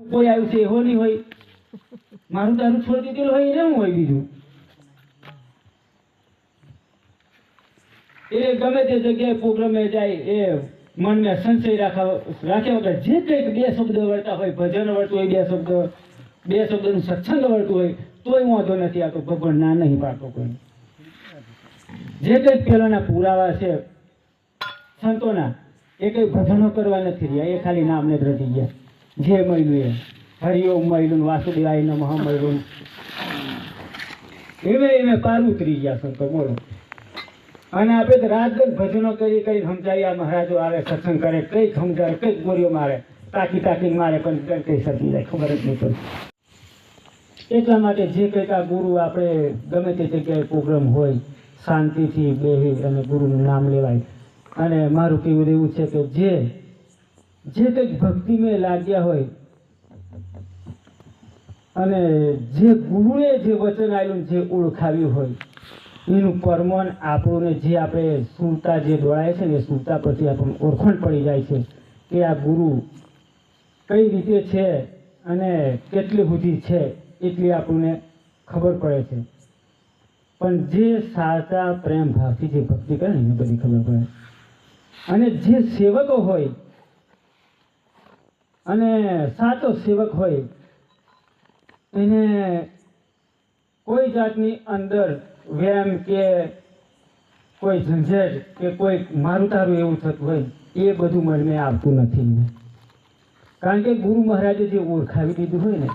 કોઈ આવ્યું છે એવો હોય. મારું દારૂ છોડી દીધેલું હોય, એને હોય બીજું? એ ગમે તે જગ્યાએ પ્રોગ્રામે જાય, એ મનમાં સંશય રાખા રાખ્યા વગર જે કંઈક બે શબ્દ વળતા હોય, ભજન વળતું હોય બે શબ્દ, બે શબ્દનું સત્સંગ વળતું હોય, તોય વાંધો નથી આવતો ભગવાન ના નહીં પાડતો કોઈ. જે કંઈક પેલાના પુરાવા છે, સંતોના, એ કંઈ ભજનો કરવા નથી રહ્યા, એ ખાલી નામને જ રટી ગયા. જે મળ્યું એ હરિઓમ મળ્યું વાસુદેવાય નમઃ મળ્યું. એવે એવે પાર ઉતરી ગયા સંતો બોલો. અને આપણે તો રાત દિવસ ભજનો કરી કરી સમજાવી મહારાજો આવે, સત્સંગ કરે, કંઈક સમજાવે કંઈક ગોળીઓ મારે. તાકી તાકી મારે, પણ કઈ કંઈ સતી જાય ખબર જ નહીં પડતી. એટલા માટે જે કંઈક આ ગુરુ આપણે ગમે તે જગ્યાએ પ્રોગ્રામ હોય, શાંતિથી બેહી અને ગુરુનું નામ લેવાય. અને મારું કહેવું એવું છે કે જે જે કંઈક ભક્તિમાં લાગ્યા હોય અને જે ગુરુએ જે વચન આવેલું જે ઓળખાવ્યું હોય, એનું પરમન આપણું ને જે આપણે સુરતા જે દોડાય છે ને સુરતા પરથી આપણને ઓળખણ પડી જાય છે કે આ ગુરુ કઈ રીતે છે અને કેટલી સુધી છે એટલી આપણને ખબર પડે છે. પણ જે સાચા પ્રેમ ભાવથી જે ભક્તિ કરે એને બધી ખબર પડે. અને જે સેવકો હોય અને સાચો સેવક હોય, એને કોઈ જાતની અંદર વ્યાયામ કે કોઈ ઝંઝટ કે કોઈ મારું તારું એવું થતું હોય, એ બધું મને આવતું નથી. કારણ કે ગુરુ મહારાજે જે ઓળખાવી દીધું હોય ને